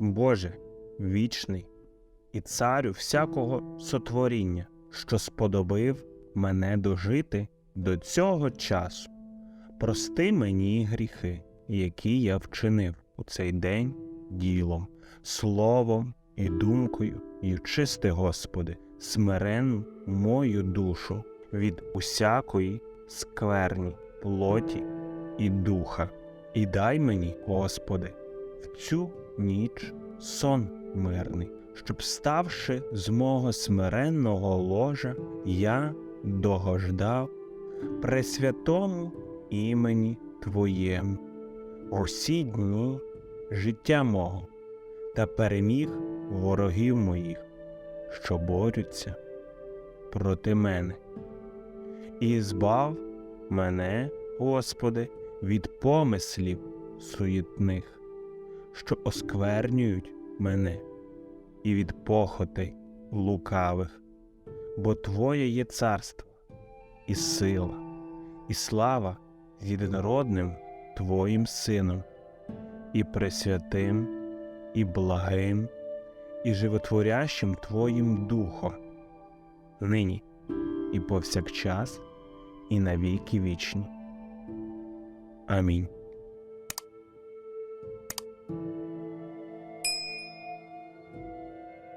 Боже, вічний і царю всякого сотворіння, що сподобив мене дожити до цього часу. Прости мені гріхи, які я вчинив у цей день ділом, словом і думкою, і чисти, Господи, смиренну мою душу від усякої скверні, плоті і духа. І дай мені, Господи, в цю ніч сон мирний, щоб, ставши з мого смиренного ложа, я догождав пресвятому імені Твоєму усі дні життя мого та переміг ворогів моїх, що борються проти мене. І збав мене, Господи, від помислів суєтних, що осквернюють мене, і від похотей лукавих, бо Твоє є царство, і сила, і слава з єдинородним Твоїм Сином, і пресвятим, і благим, і животворящим Твоїм Духом, нині і повсякчас, і на віки вічні. Амінь.